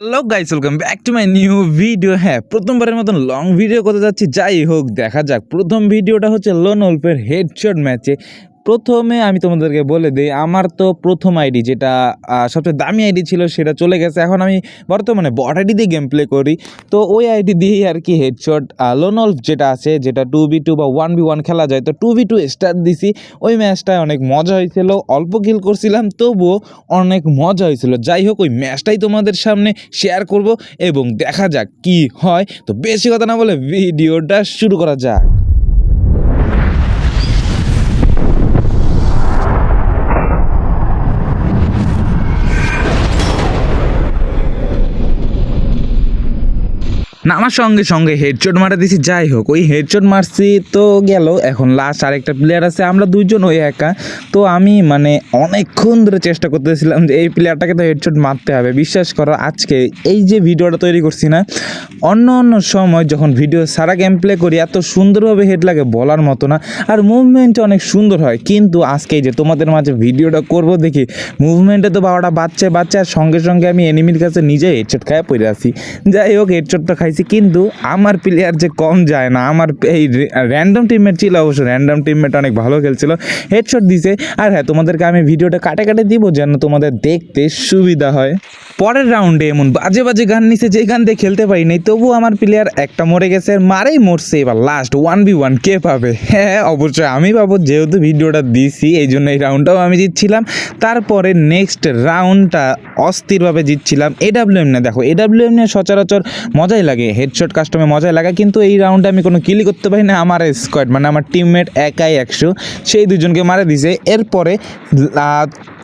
Hello guys welcome back to my new video হ্যাঁ প্রথমবারের মতন লং ভিডিও করতে যাচ্ছি। যাই হোক, দেখা যাক। প্রথম ভিডিওটা হচ্ছে লোন ওলফের হেডশট ম্যাচে প্রথমে আমি তোমাদেরকে বলে দিই, আমার তো প্রথম আইডি যেটা সবচেয়ে দামি আইডি ছিল সেটা চলে গেছে। এখন আমি বর্তমানে বট আইডি দিয়ে গেম প্লে করি। তো ওই আইডি দিয়েই আর কি হেডশট লোন ওলফ যেটা আছে, যেটা টু বি টু বা ওয়ান বি ওয়ান খেলা যায়, তো টু বি টু স্টার্ট দিছি। ওই ম্যাচটায় অনেক মজা হয়েছিল, অল্প কিল করছিলাম, তবুও অনেক মজা হয়েছিল। যাই হোক, ওই ম্যাচটাই তোমাদের সামনে শেয়ার করব এবং দেখা যাক কি হয়। তো বেশি কথা না বলে ভিডিওটা শুরু করা যাক। না, আমার সঙ্গে সঙ্গে হেডশট মারা দিছি যাই হোক, ওই হেডশট মারছি তো গেল। এখন লাস্ট আরেকটা প্লেয়ার আছে, আমরা দুইজন ওই একা। তো আমি মানে অনেকক্ষণ ধরে চেষ্টা করতেছিলাম যে এই প্লেয়ারটাকে তো হেডশট মারতে হবে। বিশ্বাস করো, আজকে এই যে ভিডিওটা তৈরি করছি না, অন্য অন্য সময় যখন ভিডিও সারা গেম প্লে করি, এত সুন্দরভাবে হেড লাগে বলার মতো না। আর মুভমেন্ট অনেক সুন্দর হয়, কিন্তু আজকে যে তোমাদের মাঝে ভিডিওটা করব দেখি মুভমেন্টে তো বাবাটা বাচ্চা বাচ্চা, আর সঙ্গে সঙ্গে আমি এনিমির কাছে নিজে হেডশট খায় পড়ে আসি যাই হোক হেডশটটা খাইছি। কিন্তু আমার প্লেয়ার যে কম যায় না, আমার এই র্যান্ডম টিমমেট ছিল অবশ্য র্যান্ডম টিমমেট অনেক ভালো খেলছিল। হেডশট দিছে, আর হ্যাঁ তোমাদেরকে আমি ভিডিওটা কাটে কাটে দিব যেন তোমাদের দেখতে সুবিধা হয়। পরের রাউন্ডে এমন বাজে বাজে গান নিছে, যে গান দিয়ে খেলতে পারি নাই তবু আমার প্লেয়ার একটা মরে গেছে মারেই মরছে, এবার লাস্ট ওয়ান বি ওয়ান কে পাবে? হ্যাঁ অবশ্যই আমি পাবো, যেহেতু ভিডিওটা দিছি, এই জন্য এই রাউন্ডটাও আমি জিতছিলাম। তারপরে নেক্সট রাউন্ডটা অস্থিরভাবে জিতছিলাম এডাব্লিউএম না দেখো এডাব্লিউএম নিয়ে সচরাচর মজাই লাগে হেডশট কাস্টমে মজাই লাগে, কিন্তু এই রাউন্ডে আমি কোনো কিলি করতে পারি না। আমার স্কোয়াড মানে আমার টিমমেট একাই একশো, সেই দুজনকে মারা দিছে। এরপরে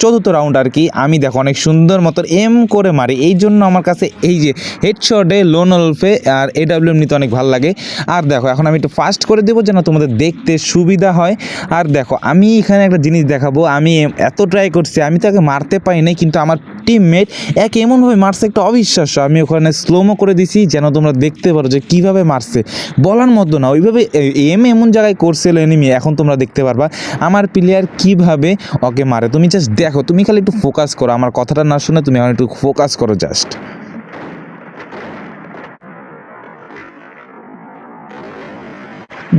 চতুর্থ রাউন্ড আর কি, আমি দেখো অনেক সুন্দর মতো এম করে মারি। এই জন্য আমার কাছে এই যে হেডশটে লোন অল্পে আর এডাব্লিউএম নিতে অনেক ভালো লাগে। আর দেখো, এখন আমি একটু ফাস্ট করে দেবো যেন তোমাদের দেখতে সুবিধা হয়। আর দেখো, আমি এখানে একটা জিনিস দেখাবো। আমি এত ট্রাই করছি, আমি তাকে মারতে পারি নাই, কিন্তু আমার টিমমেট এক এমনভাবে মারছে একটা অবিশ্বাস্য। আমি ওখানে স্লোমো করে দিছি, যেন তোমরা দেখতে পারো যে কীভাবে মারছে। বলার মতো না, ওইভাবে এম এমন জায়গায় করছিল এনিমি এখন তোমরা দেখতে পারবা। আমার প্লেয়ার কীভাবে ওকে মারে? তুমি জাস্ট দেখো, তুমি খালি একটু ফোকাস করো, আমার কথাটা না শুনে তুমি এখন একটু ফোকাস করো জাস্ট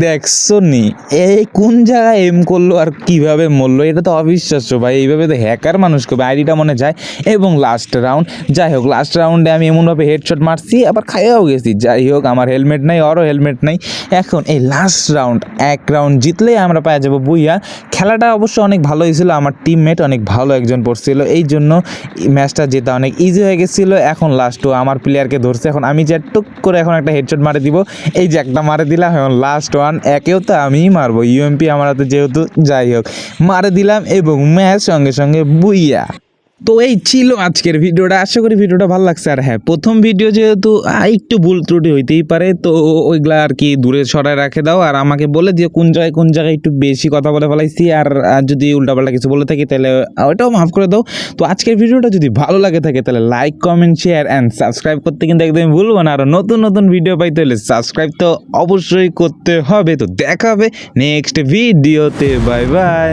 দেখছ নি? এই কোন জায়গায় এম করল আর কীভাবে মরলো? এটা তো অবিশ্বাস্য ভাই, এইভাবে তো হ্যাকার মানুষ করবে। আইডিটা মনে যায়। এবং লাস্ট রাউন্ড যাই হোক লাস্ট রাউন্ডে আমি এমনভাবে হেডশট মারছি, আবার খাইয়াও গেছি। যাই হোক, আমার হেলমেট নাই ওরও হেলমেট নাই। এখন এই লাস্ট রাউন্ড এক রাউন্ড জিতলেই আমরা পাওয়া যাব বুইয়া। খেলাটা অবশ্য অনেক ভালো হয়েছিল, আমার টিমমেট অনেক ভালো একজন পড়ছিল। এই জন্য ম্যাচটা জেতা অনেক ইজি হয়ে গেছিল। এখন লাস্টও আমার প্লেয়ারকে ধরছে। এখন আমি যে টুক করে এখন একটা হেডশট মারে দিব, এই যে একটা মারে দিলাম, এখন লাস্ট ওয়ান একেও তো আমিই মারবো। ইউএমপি আমার হাতে যেহেতু, যাই হোক, মারে দিলাম এবং ম্যাচ সঙ্গে সঙ্গে বুইয়া। তো এই ছিল আজকের ভিডিওটা। আশা করি ভিডিওটা ভালো লাগছে। আর হ্যাঁ প্রথম ভিডিও যেহেতু একটু ভুল ত্রুটি হইতেই পারে তো ওইগুলা আর কি দূরে সরায় রাখে দাও। আর আমাকে বলে দিও কোন জায়গায় কোন জায়গায় একটু বেশি কথা বলে ফেলাইছি। আর যদি উল্টাপাল্টা কিছু বলে থাকি তাহলে আহ, ওইটাও মাফ করে দাও। তো আজকের ভিডিওটা যদি ভালো লাগে থাকে তাহলে like comment share and subscribe করতে কিন্তু একদমই ভুলবো না। আরও নতুন নতুন ভিডিও পাইতে হলে সাবস্ক্রাইব তো অবশ্যই করতে হবে। তো দেখা হবে নেক্সট ভিডিওতে। Bye bye